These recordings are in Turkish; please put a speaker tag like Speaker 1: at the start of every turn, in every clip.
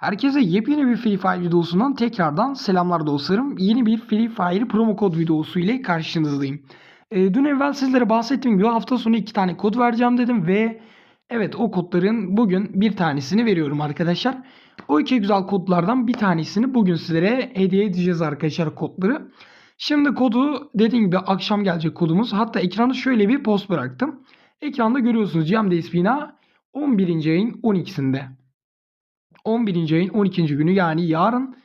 Speaker 1: Herkese yepyeni bir Free Fire videosundan tekrardan selamlar dostlarım. Yeni bir Free Fire promo kod videosu ile karşınızdayım. Ee, dün evvel sizlere bahsettiğim gibi hafta sonu iki tane kod vereceğim dedim ve evet o kodların bugün bir tanesini veriyorum arkadaşlar. O iki güzel kodlardan bir tanesini bugün sizlere hediye edeceğiz arkadaşlar kodları. Şimdi kodu dediğim gibi akşam gelecek kodumuz. Hatta ekranda şöyle bir post bıraktım. Ekranda görüyorsunuz GMDS Bina 11. ayın 12'sinde. 11. ayın 12. günü yani yarın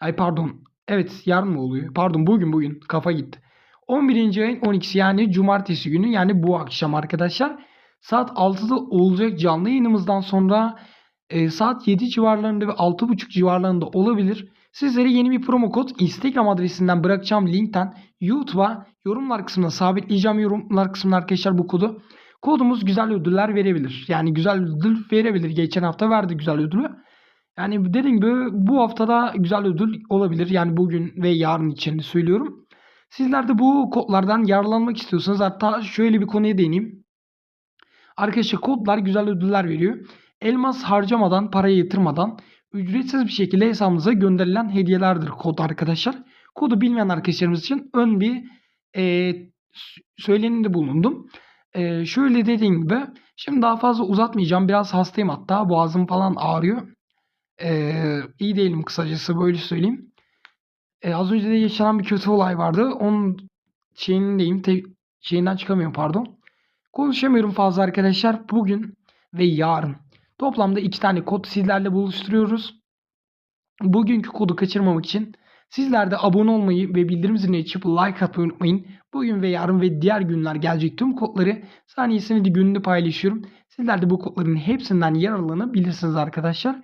Speaker 1: ay pardon evet yarın mı oluyor? Pardon bugün bugün kafa gitti. 11. ayın 12'si yani cumartesi günü yani bu akşam arkadaşlar saat 6'da olacak canlı yayınımızdan sonra e, saat 7 civarlarında ve 6.30 civarlarında olabilir. Sizlere yeni bir promo kod Instagram adresinden bırakacağım linkten YouTube'a yorumlar kısmına sabitleyeceğim yorumlar kısmına arkadaşlar bu kodu. Kodumuz güzel ödüller verebilir. Yani güzel ödül verebilir. Geçen hafta verdi güzel ödülü. Yani dediğim gibi bu haftada güzel ödül olabilir. Yani bugün ve yarın için söylüyorum. Sizler de bu kodlardan yararlanmak istiyorsanız hatta şöyle bir konuya değineyim. Arkadaşlar kodlar güzel ödüller veriyor. Elmas harcamadan, parayı yatırmadan ücretsiz bir şekilde hesabınıza gönderilen hediyelerdir kod arkadaşlar. Kodu bilmeyen arkadaşlarımız için ön bir e, söylenimde bulundum. E, şöyle dediğim gibi şimdi daha fazla uzatmayacağım. Biraz hastayım hatta boğazım falan ağrıyor. Ee, iyi değilim kısacası böyle söyleyeyim. Ee, az önce de yaşanan bir kötü olay vardı. Onun şeyindeyim. Te- şeyinden çıkamıyorum pardon. Konuşamıyorum fazla arkadaşlar. Bugün ve yarın. Toplamda iki tane kod sizlerle buluşturuyoruz. Bugünkü kodu kaçırmamak için sizler de abone olmayı ve bildirim zilini açıp like atmayı unutmayın. Bugün ve yarın ve diğer günler gelecek tüm kodları saniyesini de gününü paylaşıyorum. Sizler de bu kodların hepsinden yararlanabilirsiniz arkadaşlar.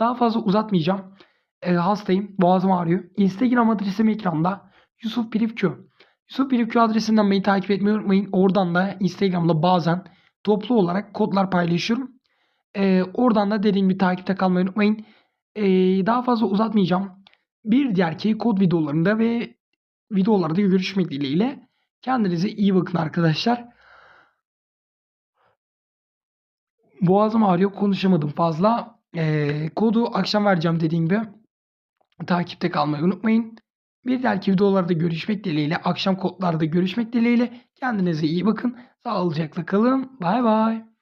Speaker 1: Daha fazla uzatmayacağım. E, hastayım. Boğazım ağrıyor. Instagram adresim ekranda. Yusuf Pirifçu. Yusuf Pirifçu adresinden beni takip etmeyi unutmayın. Oradan da Instagram'da bazen toplu olarak kodlar paylaşıyorum. E, oradan da dediğim gibi takipte kalmayı unutmayın. E, daha fazla uzatmayacağım. Bir diğerki kod videolarında ve videolarda görüşmek dileğiyle. Kendinize iyi bakın arkadaşlar. Boğazım ağrıyor. Konuşamadım fazla. Ee, kodu akşam vereceğim dediğim gibi. Takipte kalmayı unutmayın. Bir dahaki videolarda görüşmek dileğiyle. Akşam kodlarda görüşmek dileğiyle. Kendinize iyi bakın. Sağlıcakla kalın. Bay bay.